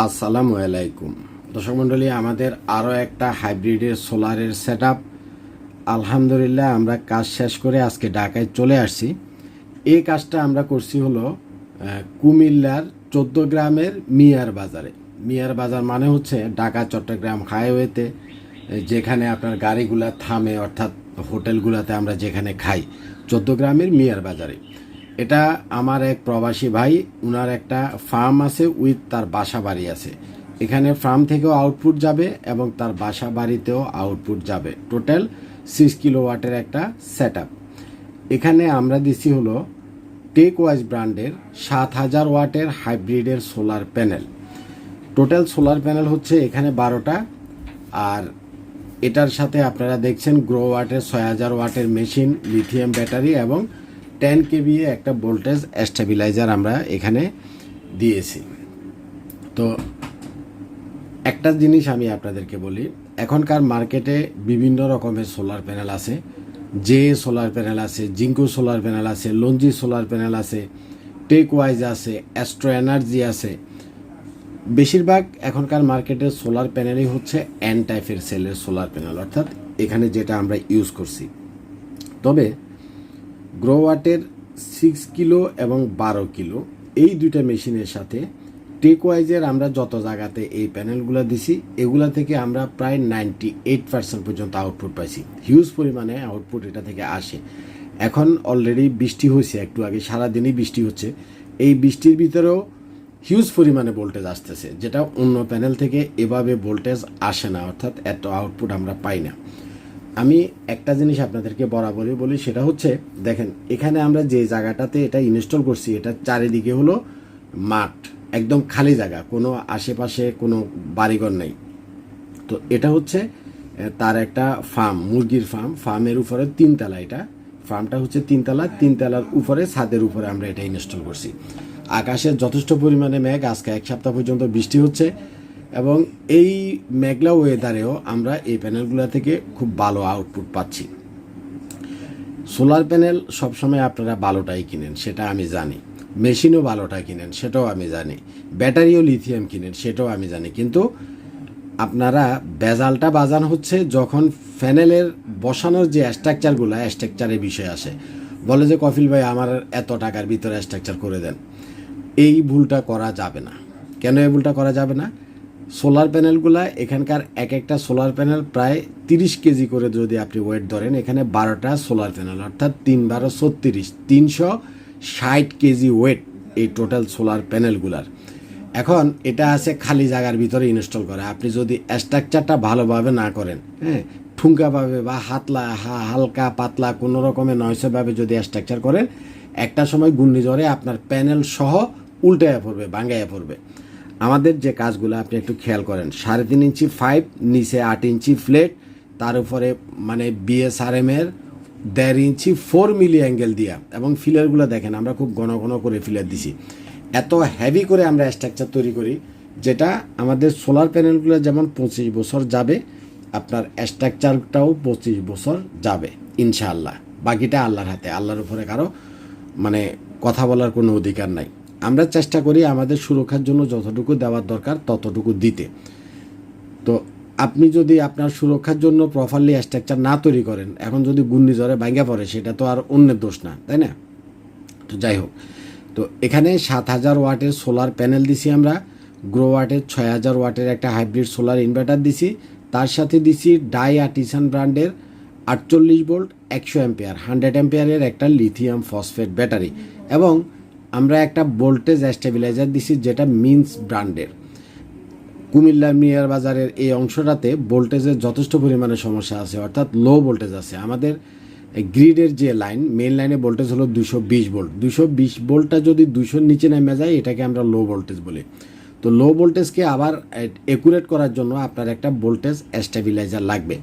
আসসালামু আলাইকুম। দর্শক মণ্ডলী, আমাদের আরও একটা হাইব্রিডের সোলারের সেট আলহামদুলিল্লাহ, আমরা কাজ শেষ করে আজকে ঢাকায় চলে আসছি। এই কাজটা আমরা করছি হলো কুমিল্লার চোদ্দ গ্রামের মিয়ার বাজারে। মিয়ার বাজার মানে হচ্ছে ঢাকা, চট্টগ্রাম হাইওয়েতে, যেখানে আপনার গাড়িগুলা থামে, অর্থাৎ হোটেলগুলাতে আমরা যেখানে খাই, চোদ্দ গ্রামের মিয়ার বাজারে। এটা আমার এক প্রবাসী ভাই, উনার একটা ফার্ম আছে উইথ তার বাসা বাড়ি আছে। এখানে ফার্ম থেকেও আউটপুট যাবে এবং তার বাসা বাড়িতেও আউটপুট যাবে। টোটাল সিক্স কিলো ওয়াটের একটা সেট এখানে আমরা দিছি হলো টেক ওয়াইজ ব্র্যান্ডের সাত হাজার ওয়াটের হাইব্রিডের solar panel total solar panel হচ্ছে এখানে বারোটা। আর এটার সাথে আপনারা দেখছেন গ্রো ওয়াটের ছয় হাজার ওয়াটের মেশিন লিথিয়াম ব্যাটারি এবং টেন কেবি একটা ভোল্টেজ স্টেবিলাইজার আমরা এখানে দিয়েছি। তো একটা জিনিস আমি আপনাদেরকে বলি, এখনকার মার্কেটে বিভিন্ন রকমের সোলার প্যানেল আছে। জে সোলার প্যানেল আছে জিঙ্কো সোলার প্যানেল আছে লঞ্জি সোলার প্যানেল আছে টেক ওয়াইজ আছে অ্যাস্ট্রো এনার্জি আছে। বেশিরভাগ এখনকার মার্কেটে সোলার প্যানেলই হচ্ছে এন টাইপের সেলের সোলার প্যানেল অর্থাৎ এখানে যেটা আমরা ইউজ করছি। তবে গ্রোওয়াটের সিক্স কিলো এবং বারো কিলো। এই দুইটা মেশিনের সাথে টেকওয়াইজের আমরা যত জায়গাতে এই প্যানেলগুলো দিছি, এগুলা থেকে আমরা প্রায় নাইনটি এইট পার্সেন্ট পর্যন্ত আউটপুট পাইছি। হিউজ পরিমাণে আউটপুট এটা থেকে আসে। এখন অলরেডি বৃষ্টি হয়েছে, একটু আগে সারাদিনই বৃষ্টি হচ্ছে। এই বৃষ্টির ভিতরেও হিউজ পরিমাণে ভোল্টেজ আসতেছে, যেটা অন্য প্যানেল থেকে এভাবে ভোল্টেজ আসে না, অর্থাৎ এত আউটপুট আমরা পাই না। আমি একটা জিনিস আপনাদেরকে বরাবরই বলি, সেটা হচ্ছে, দেখেন, এখানে আমরা যে জায়গাটাতে এটা ইনস্টল করছি, এটা চারিদিকে হলো মাঠ, একদম খালি জায়গা, কোনো আশেপাশে কোনো বাড়িঘর নেই। তো এটা হচ্ছে তার একটা ফার্ম, মুরগির ফার্ম, ফার্মের উপরে তিনতলা এটা, ফার্মটা হচ্ছে তিনতলা, তিনতলার উপরে, ছাদের উপরে আমরা এটা ইনস্টল করছি। আকাশে যথেষ্ট পরিমাণে মেঘ, আজকে এক সপ্তাহ পর্যন্ত বৃষ্টি হচ্ছে এবং এই মেঘলা ওয়েদারেও আমরা এই প্যানেলগুলো থেকে খুব ভালো আউটপুট পাচ্ছি। সোলার প্যানেল সবসময় আপনারা ভালোটাই কিনেন, সেটা আমি জানি। মেশিনও ভালোটা কিনেন, সেটাও আমি জানি। ব্যাটারিও লিথিয়াম কিনেন, সেটাও আমি জানি। কিন্তু আপনারা বেজালটা বাজান হচ্ছে যখন প্যানেলের বসানোর যে স্ট্রাকচারগুলো স্ট্রাকচারের বিষয় আসে। বলে যে, কফিল ভাই, আমার এত টাকার ভিতরে স্ট্রাকচার করে দেন। এই ভুলটা করা যাবে না। কেন এই ভুলটা করা যাবে না? সোলার প্যানেলগুলা, এখানকার এক একটা সোলার প্যানেল প্রায় তিরিশ কেজি করে যদি আপনি ওয়েট ধরেন, এখানে বারোটা সোলার প্যানেল, অর্থাৎ তিন বারো ছত্রিশ, তিনশো ষাট কেজি ওয়েট এই টোটাল সোলার প্যানেলগুলার। এখন এটা আছে খালি জায়গার ভিতরে ইনস্টল করা। আপনি যদি স্ট্রাকচারটা ভালোভাবে না করেন হ্যাঁ ঠুঙ্কাভাবে বা হাতলা হালকা পাতলা কোনো রকমের নয়সভাবে যদি স্ট্রাকচার করেন, একটা সময় ঘূর্ণিঝড়ে আপনার প্যানেল সহ উল্টায় পড়বে ভাঙ্গাইয়া পড়বে। আমাদের যে কাজগুলো আপনি একটু খেয়াল করেন, সাড়ে তিন ইঞ্চি ফাইভ নিচে আট ইঞ্চি ফ্লেট তার উপরে মানে বিএসআরএম এর দেড় ইঞ্চি ফোর মিলি অ্যাঙ্গেল দিয়া। এবং ফিলারগুলো দেখেন, আমরা খুব ঘন ঘন করে ফিলার দিছি। এত হেভি করে আমরা স্ট্রাকচার তৈরি করি, যেটা আমাদের সোলার প্যানেলগুলো যেমন পঁচিশ বছর যাবে, আপনার স্ট্রাকচারটাও পঁচিশ বছর যাবে, ইনশাআল্লাহ। বাকিটা আল্লাহর হাতে, আল্লাহর উপরে কারও মানে কথা বলার কোনো অধিকার নাই। আমরা চেষ্টা করি আমাদের সুরক্ষার জন্য যতটুকু দেওয়ার দরকার ততটুকু দিতে। তো আপনি যদি আপনার সুরক্ষার জন্য প্রপারলি স্ট্রাকচার না তৈরি করেন, এখন যদি ঘূর্ণিঝড়ে ভাঙ্গা পড়ে, সেটা তো আর অন্যের দোষ না, তাই না? তো যাই হোক, তো এখানে সাত হাজার ওয়াটের সোলার প্যানেল দিছি আমরা গ্রো ওয়াটের ছয় হাজার ওয়াটের একটা হাইব্রিড সোলার ইনভার্টার দিছি, তার সাথে দিছি ডাই আর্টিসান ব্র্যান্ডের আটচল্লিশ ভোল্ট একশো অ্যাম্পিয়ার হান্ড্রেড অ্যাম্পিয়ারের একটা লিথিয়াম ফসফেট ব্যাটারি এবং আমরা একটা ভোল্টেজ স্টেবিলাইজার দিছি যেটা মিন্স ব্র্যান্ডের। কুমিল্লা মিয়ার বাজারের এই অংশটাতে ভোল্টেজের যথেষ্ট পরিমাণে সমস্যা আছে, অর্থাৎ লো ভোল্টেজ আছে। আমাদের গ্রিডের যে লাইন মেন লাইনে ভোল্টেজ হলো দুশো বিশ ভোল্ট দুশো বিশ ভোল্টটা যদি দুশোর নিচে নেমে যায়, এটাকে আমরা লো ভোল্টেজ বলি। তো লো ভোল্টেজকে আবার একুরেট করার জন্য আপনার একটা ভোল্টেজ স্টেবিলাইজার লাগবে।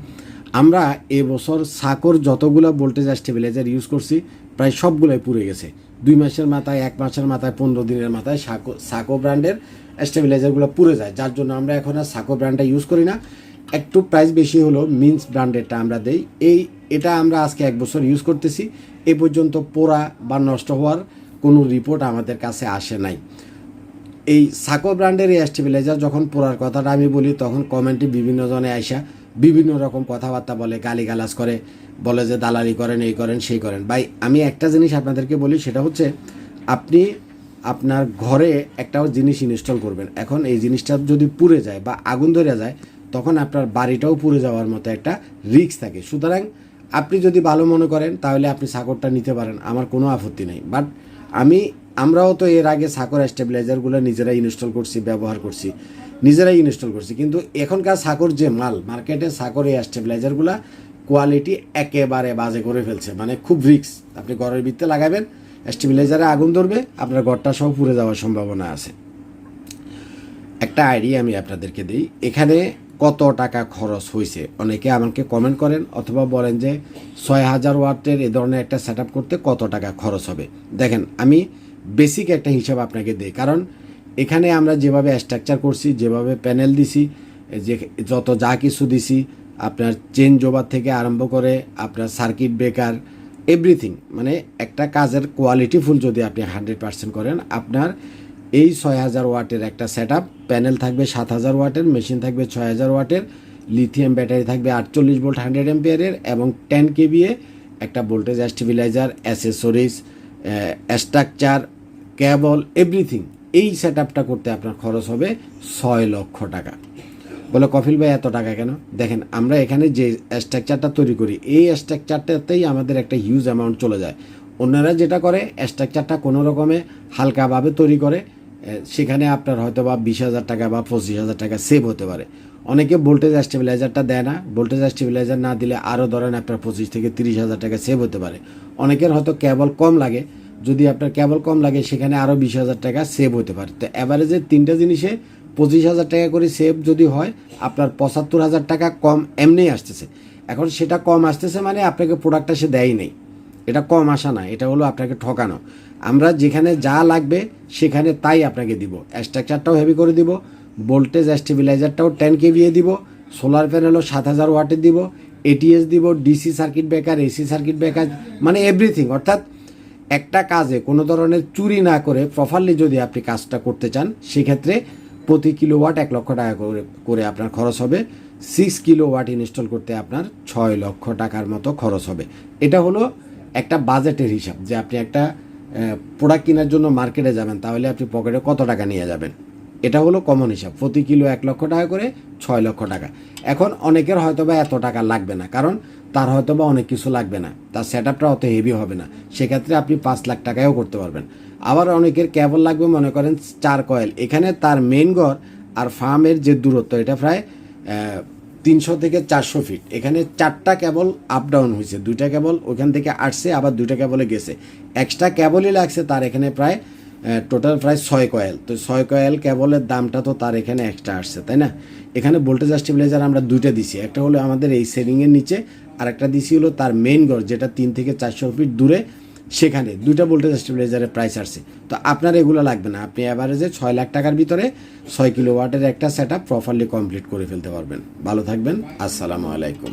আমরা এবছর সাকোর যতগুলো ভোল্টেজ স্টেবিলাইজার ইউজ করছি, প্রায় সবগুলোই পুড়ে গেছে। দুই মাসের মাথায়, এক মাসের মাথায়, পনেরো দিনের মাথায় সাকো সাকো ব্র্যান্ডের স্টেবিলাইজারগুলো পুড়ে যায়, যার জন্য আমরা এখন আর সাকো ব্র্যান্ডটা ইউজ করি না। একটু প্রাইস বেশি হলো মিন্স ব্র্যান্ডেরটা আমরা দেই। এই, এটা আমরা আজকে এক বছর ইউজ করতেছি। এ পর্যন্ত পোড়া বা নষ্ট হওয়ার কোনো রিপোর্ট আমাদের কাছে আসে নাই। এই সাকো ব্র্যান্ডের এই স্টেবিলাইজার যখন পোড়ার কথাটা আমি বলি, তখন কমেন্টে বিভিন্ন জনে আইসা বিভিন্ন রকম কথাবার্তা বলে, গালিগালাজ করে। বলে যে দালালি করেন, এই করেন, সেই করেন। ভাই, আমি একটা জিনিস আপনাদেরকে বলি, সেটা হচ্ছে আপনি আপনার ঘরে একটা জিনিস ইনস্টল করবেন। এখন এই জিনিসটা যদি পুড়ে যায় বা আগুন ধরে যায়, তখন আপনার বাড়িটাও পুড়ে যাওয়ার মতো একটা রিস্ক থাকে। সুতরাং আপনি যদি ভালো মনে করেন, তাহলে আপনি সাকরটা নিতে পারেন। আমার কোনো আপত্তি নেই। বাট আমি, আমরাও তো এর আগে সাকর স্টেবিলাইজারগুলো নিজেরাই ইনস্টল করছি, ব্যবহার করছি, নিজেরাই ইনস্টল করছি। কিন্তু এখনকার সাকর যে মাল, মার্কেটে সাকর এই স্টেবিলাইজারগুলো কোয়ালিটি একেবারে বাজে করে ফেলছে। মানে খুব রিক্স আপনি ঘরের ভিত্তে লাগাবেন স্টেবিলাইজারে আগুন ধরবে, আপনার ঘরটা সব পুড়ে যাওয়ার সম্ভাবনা আছে। একটা আইডিয়া আমি আপনাদেরকে দিই। এখানে কত টাকা খরচ হয়েছে অনেকে আমাকে কমেন্ট করেন অথবা বলেন যে, ছয় হাজার ওয়াটের এ ধরনের একটা সেট করতে কত টাকা খরচ হবে? দেখেন, আমি বেসিক একটা হিসাব আপনাকে দিই। কারণ এখানে আমরা যেভাবে স্ট্রাকচার করছি, যেভাবে প্যানেল দিছি, যে যত যা কিছু দিছি আপনার চেন জোবার থেকে আরম্ভ করে আপনার সার্কিট ব্রেকার এভরিথিং মানে একটা কাজের কোয়ালিটিফুল যদি আপনি হান্ড্রেড পার্সেন্ট করেন, আপনার এই ছয় হাজার ওয়াটের একটা সেট প্যানেল থাকবে সাত হাজার ওয়াটের মেশিন থাকবে ছয় হাজার ওয়াটের লিথিয়াম ব্যাটারি থাকবে আটচল্লিশ ভোল্ট হান্ড্রেড এম্পিয়ারের এবং টেন কেবিএ একটা voltage stabiliser accessories structure cable everything এই সেট করতে আপনার খরচ হবে ছয় লক্ষ টাকা। বলে, কফিল ভাই, এত টাকা কেন? দেখেন, আমরা এখানে যে স্ট্রাকচারটা তৈরি করি, এই স্ট্রাকচারটাতেই আমাদের একটা হিউজ অ্যামাউন্ট চলে যায়। অন্যরা যেটা করে স্ট্রাকচারটা কোনো রকমে হালকাভাবে তৈরি করে সেখানে আপনার হয়তো বা বিশ হাজার টাকা বা পঁচিশ হাজার টাকা সেভ হতে পারে। অনেকে ভোল্টেজ স্টেবিলাইজারটা দেয় না ভোল্টেজ স্টেবিলাইজার না দিলে আরও ধরেন আপনার পঁচিশ থেকে তিরিশ হাজার টাকা সেভ হতে পারে। অনেকের হয়তো কেবল কম লাগে, যদি আপনার কেবল কম লাগে, সেখানে আরও বিশ হাজার টাকা সেভ হতে পারে। তো অ্যাভারেজে তিনটা জিনিসে পঁচিশ হাজার টাকা করে সেভ যদি হয়, আপনার পঁচাত্তর হাজার টাকা কম এমনিই আসতেছে। এখন সেটা কম আসতেছে মানে আপনাকে প্রোডাক্টটা সে দেয়ই নেই। এটা কম আসা না, এটা হলো আপনাকে ঠকানো। আমরা যেখানে যা লাগবে সেখানে তাই আপনাকে দিব। স্ট্রাকচারটাও হেভি করে দিব ভোল্টেজ স্টেবিলাইজারটাও টেন কেভিয়ে দিব সোলার প্যানেলও সাত হাজার ওয়াটের দিব এটিএস দিব DC circuit breaker AC circuit breaker মানে এভরিথিং অর্থাৎ একটা কাজে কোনো ধরনের চুরি না করে প্রপারলি যদি আপনি কাজটা করতে চান, সেক্ষেত্রে প্রতি কিলোওয়াট এক লক্ষ টাকা করে করে আপনার খরচ হবে। সিক্স কিলো ওয়াট ইনস্টল করতে আপনার ছয় লক্ষ টাকার মতো খরচ হবে। এটা হলো একটা বাজেটের হিসাব যে আপনি একটা প্রোডাক্ট কেনার জন্য মার্কেটে যাবেন, তাহলে আপনি পকেটে কত টাকা নিয়ে যাবেন? এটা হলো কমন হিসাব। প্রতি কিলো এক লক্ষ টাকা করে ছয় লক্ষ টাকা। এখন অনেকের হয়তো বা এত টাকা লাগবে না। কারণ তার হয়তো বা অনেক কিছু লাগবে না। তার সেট আপটা অত হেভি হবে না। সেক্ষেত্রে আপনি পাঁচ লাখ টাকায়ও করতে পারবেন। আবার অনেকের কেবল লাগবে মনে করেন চার কয়েল। এখানে তার মেন ঘর আর ফার্মের যে দূরত্ব, এটা প্রায় তিনশো থেকে চারশো ফিট এখানে চারটা কেবল আপ ডাউন হয়েছে। দুইটা কেবল ওখান থেকে আসছে, আবার দুইটা কেবলে গেছে। এক্সট্রা কেবলই লাগছে তার এখানে প্রায় টোটাল প্রায় ছয় কয়েল। তো ছয় কয়েল কেবলের দামটা তো তার এখানে এক্সট্রা আসছে, তাই না? এখানে ভোল্টেজ স্টেবিলাইজার আমরা দুইটা দিছি। একটা হলো আমাদের এই সেটিংয়ের নিচে আর একটা দিছি হলো তার মেইন গড়, যেটা তিন থেকে চারশো ফিট দূরে সেখানে। দুইটা ভোল্টেজ স্টেবিলাইজারের প্রাইস আসছে। তো আপনার এগুলো লাগবে না। আপনি অ্যাভারেজে ছয় লাখ টাকার ভিতরে ছয় কিলো ওয়াটের একটা সেট আপ প্রপারলি কমপ্লিট করে ফেলতে পারবেন। ভালো থাকবেন। আসসালামু আলাইকুম।